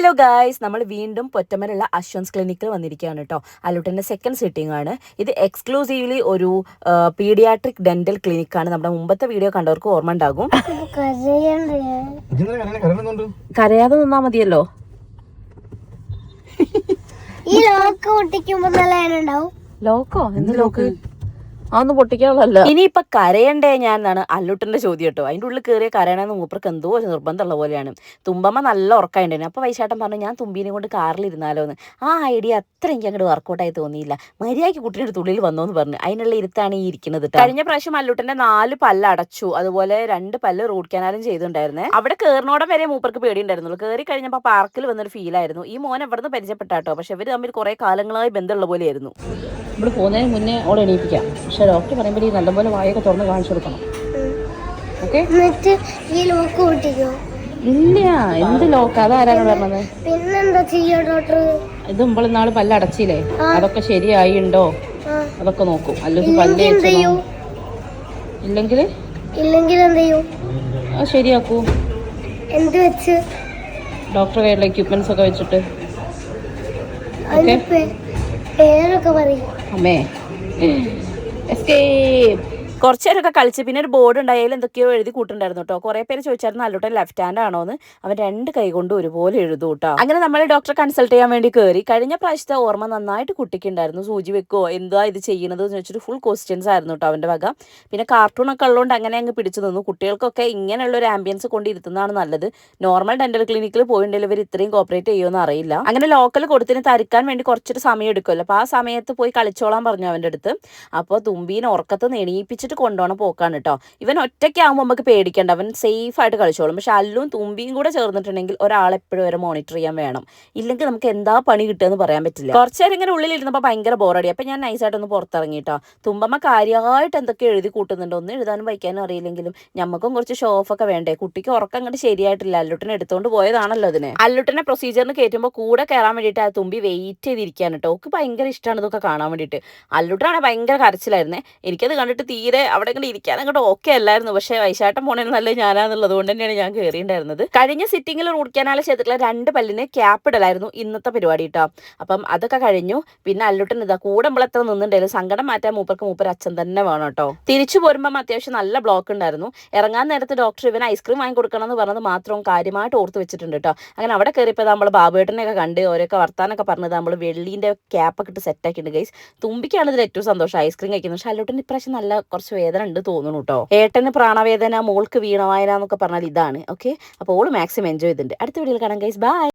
Hello guys നമ്മൾ വീണ്ടും പൊറ്റമരുള്ള അശ്വൻസ് ക്ലിനിക്കിൽ വന്നിരിക്കുകയാണ് കേട്ടോ അലൂട്ടന്റെ സെക്കൻഡ് സിറ്റിംഗ് ആണ്. ഇത് എക്സ്ക്ലൂസീവ്ലി ഒരു പീഡിയാട്രിക് ഡെന്റൽ ക്ലിനിക്കാണ് നമ്മുടെ മുമ്പത്തെ വീഡിയോ കണ്ടവർക്ക് ഓർമ്മ ഉണ്ടാകും. കരയാതെ നിന്നാ മതിയല്ലോ. ഈ ലോക്ക് പൊട്ടിക്കുമ്പോ ഉണ്ടാവും ലോക്കോ എന്ത് ലോക്ക് അതൊന്നും പൊട്ടിക്കാനുള്ളല്ല ഇനിയിപ്പൊ കരയണ്ടേ ഞാൻ എന്നാണ് അല്ലുട്ടന്റെ ചോദ്യം കേട്ടോ. അതിന്റെ ഉള്ളിൽ കയറിയ കരയണമെന്ന് മൂപ്പർക്ക് എന്തോ ഒരു നിർബന്ധമുള്ള പോലെയാണ്. തുമ്പമ്മ നല്ല ഉറക്കമുണ്ടായിരുന്നു അപ്പൊ വൈശാട്ടൻ പറഞ്ഞു ഞാൻ തുമ്പീനെ കൊണ്ട് കാറിലിരുന്നാലോ എന്ന് ആ ഐഡിയ അത്ര എനിക്ക് അങ്ങോട്ട് വർക്കൗട്ടായി തോന്നിയില്ല. മര്യാദയ്ക്ക് കുട്ടിയുടെ തുള്ളിൽ വന്നോ എന്ന് പറഞ്ഞു. അതിനുള്ള ഇരുത്താണ് ഈ ഇരിക്കുന്നത് കഴിഞ്ഞ പ്രാവശ്യം അല്ലുട്ടന്റെ നാല് പല്ല് അടച്ചു. അതുപോലെ രണ്ട് പല്ല് റൂട്ട് കനാലും ചെയ്തിട്ടുണ്ടായിരുന്നേ. അവിടെ കയറിനോടം വരെ മൂപ്പർക്ക് പേടി ഉണ്ടായിരുന്നുള്ളൂ കയറി കഴിഞ്ഞപ്പോൾ പാർക്കിൽ വന്നൊരു ഫീലായിരുന്നു ഈ മോൻ എവിടുന്ന് പരിചയപ്പെട്ടാട്ടോ? പക്ഷെ ഇവർ തമ്മിൽ കുറെ കാലങ്ങളായി ബന്ധമുള്ള പോലെയായിരുന്നു. ഇവിടെ പോകുന്നതിന് മുന്നേ ഓളെ എണീപ്പിക്കാം. പക്ഷെ ഡോക്ടർ പറയുമ്പോൾ ഈ നല്ലപോലെ വായൊക്കെ തുറന്ന് കാണിച്ചു കൊടുക്കണം. ഓക്കെ? ഇല്ല എന്ത് ലോക്ക് അതാരാണ് പറഞ്ഞത്? പിന്നെന്താ ചെയ്യോ ഡോക്ടർ? ഇത് മുമ്പ് നാൾ പല്ല് അടച്ചില്ലേ? അതൊക്കെ ശരിയായി ഉണ്ടോ അതൊക്കെ നോക്കും. അല്ലെങ്കിൽ പല്ല് ഇല്ലെങ്കിൽ ഇല്ലെങ്കിൽ എന്ത് ചെയ്യും? അത് ശരിയാക്കൂ. എന്ത് വെച്ച്? ഡോക്ടർ കയ്യിലുള്ള എക്യുപ്മെന്റ്സ് ഒക്കെ വെച്ചിട്ട്. പേരൊക്കെ പറയും. Kami. Escape! കുറച്ച് നേരമൊക്കെ കളിച്ച് പിന്നെ ഒരു ബോർഡ് ഉണ്ടായാലും എന്തൊക്കെയോ എഴുതി കൂട്ടുണ്ടായിരുന്നു കേട്ടോ കുറെ പേര് ചോദിച്ചായിരുന്നു അല്ലോട്ടെ ലെഫ്റ്റ് ഹാൻഡ് ആണോ എന്ന് അവൻ രണ്ട് കൈ കൊണ്ട് ഒരുപോലെ എഴുതും കേട്ടോ അങ്ങനെ നമ്മൾ ഡോക്ടറെ കൺസൾട്ട് ചെയ്യാൻ വേണ്ടി കയറി കഴിഞ്ഞ പ്രാവശ്യത്തെ ഓർമ്മ നന്നായിട്ട് കുട്ടിക്കുണ്ടായിരുന്നു. സൂചി വെക്കോ എന്താ ഇത് ചെയ്യണത് എന്ന് വെച്ചിട്ട് ഫുൾ ക്വസ്റ്റ്യൻസ് ആയിരുന്നു കേട്ടോ അവന്റെ വക. പിന്നെ കാർട്ടൂണൊക്കെ ഉള്ളതുകൊണ്ട് അങ്ങനെ അങ്ങ് പിടിച്ചു നിന്നു. കുട്ടികൾക്കൊക്കെ ഇങ്ങനെയുള്ള ഒരു ആംബിയൻസ് കൊണ്ട് ഇരുത്തുന്നതാണ് നല്ലത്. നോർമൽ ഡെന്റൽ ക്ലിനിക്കിൽ പോയിട്ടുണ്ടെങ്കിൽ ഇവർ ഇത്രയും കോപ്പറേറ്റ് ചെയ്യുമെന്ന് അറിയില്ല. അങ്ങനെ ലോക്കൽ കൊടുത്തിന് തരക്കാൻ വേണ്ടി കുറച്ചൊരു സമയം എടുക്കുമല്ലോ അപ്പോൾ ആ സമയത്ത് പോയി കളിച്ചോളാൻ പറഞ്ഞു അവന്റെ അടുത്ത്. അപ്പോൾ തുമ്പീനെ ഉറക്കത്ത് നെണീപ്പിച്ചിട്ട് കൊണ്ടുപോകണ പോക്കാണ് കേട്ടോ ഇവൻ ഒറ്റയ്ക്കാകുമ്പോൾ നമുക്ക് പേടിക്കേണ്ട. അവൻ സേഫ് ആയിട്ട് കളിച്ചോളും. പക്ഷെ അല്ലും തുമ്പിയും കൂടെ ചേർന്നിട്ടുണ്ടെങ്കിൽ ഒരാൾ എപ്പോഴും വരെ മോണിറ്റർ ചെയ്യാൻ വേണം. ഇല്ലെങ്കിൽ നമുക്ക് എന്താ പണി കിട്ടുക പറയാൻ പറ്റില്ല. കുറച്ച് നേരം ഇങ്ങനെ ഉള്ളിലിരുന്നപ്പോൾ ഭയങ്കര ബോറടി അപ്പം ഞാൻ നൈസായിട്ടൊന്ന് പുറത്തിറങ്ങി കേട്ടോ തുമ്പമ്മ കാര്യമായിട്ട് എന്തൊക്കെ എഴുതി കൂട്ടുന്നുണ്ട്. ഒന്നും എഴുതാനും വയ്ക്കാനും അറിയില്ലെങ്കിലും ഞമ്മക്കും കുറച്ച് ഷോ ഓഫ് ഒക്കെ വേണ്ടേ? കുട്ടിക്ക് ഉറക്കം അങ്ങോട്ട് ശരിയായിട്ടില്ല. അല്ലുട്ടിനെ എടുത്തുകൊണ്ട് പോയതാണല്ലോ അതിന്. അല്ലുട്ടിനെ പ്രൊസീജിയറിന് കയറ്റുമ്പോൾ കൂടെ കയറാൻ വേണ്ടിയിട്ട് ആ തുമ്പി വെയിറ്റ് ചെയ്തിരിക്കാൻ കേട്ടോ ഓക്ക് ഭയങ്കര ഇഷ്ടമാണ് ഇതൊക്കെ കാണാൻ വേണ്ടിയിട്ട്. അല്ലുട്ടനാണ് ഭയങ്കര കരച്ചിലായിരുന്നേ. എനിക്കത് കണ്ടിട്ട് തീരെ അവിടെ ഇങ്ങനെ ഇരിക്കാൻ അങ്ങോട്ട് ഓക്കെ അല്ലായിരുന്നു. പക്ഷേ വൈശാട്ടം പോണേന് നല്ല ഞാനാന്നുള്ളത് കൊണ്ട് തന്നെയാണ് ഞാൻ കയറിയിട്ടുണ്ടായിരുന്നത് കഴിഞ്ഞ സിറ്റിങ്ങിൽ റൂട്ട് കനാൽ ചെയ്തിട്ടുള്ള രണ്ട് പല്ലിന് ക്യാപ് ഇടലായിരുന്നു ഇന്നത്തെ പരിപാടി കേട്ടോ അപ്പം അതൊക്കെ കഴിഞ്ഞു. പിന്നെ അല്ലുട്ടൻ ഇതാ കൂടെ എത്ര നിന്നുണ്ടായിരുന്നു സങ്കടം മാറ്റാൻ മൂപ്പർക്ക് മൂപ്പർ അച്ഛൻ തന്നെ വേണം കേട്ടോ തിരിച്ചു പോരുമ്പം അത്യാവശ്യം നല്ല ബ്ലോക്ക് ഉണ്ടായിരുന്നു. ഇറങ്ങാൻ നേരത്ത് ഡോക്ടർ ഇവൻ ഐസ്ക്രീം വാങ്ങി കൊടുക്കണം എന്ന് പറഞ്ഞത് മാത്രം കാര്യമായിട്ട് ഓർത്ത് വെച്ചിട്ടുണ്ട് കേട്ടോ അങ്ങനെ അവിടെ കയറിയപ്പോൾ നമ്മൾ ബാബുവേട്ടനെയൊക്കെ കണ്ട് ഓരോക്കെ വർത്താനൊക്കെ പറഞ്ഞത് നമ്മൾ വെള്ളിന്റെ ക്യാപ്പൊക്കെ ഇട്ട് സെറ്റ് ആക്കിയിട്ടുണ്ട്. ഗൈസ് തുമ്പിക്കാണ് ഇതിൽ ഏറ്റവും സന്തോഷം. ഐസ്ക്രീം കഴിക്കുന്നത്. പക്ഷെ അല്ലോട്ടൻ ഇപ്രാവശ്യം നല്ല കുറച്ച് വേദന ഉണ്ട് തോന്നുന്നു കേട്ടോ ഏട്ടന് പ്രാണവേദന മോൾക്ക് വീണവായന എന്നൊക്കെ പറഞ്ഞാൽ ഇതാണ്. ഓക്കെ അപ്പോൾ ഓൾ മാക്സിമം എൻജോയ് ചെയ്തിട്ടുണ്ട്. അടുത്ത വീഡിയോയിൽ കാണാം ഗൈസ് ബൈ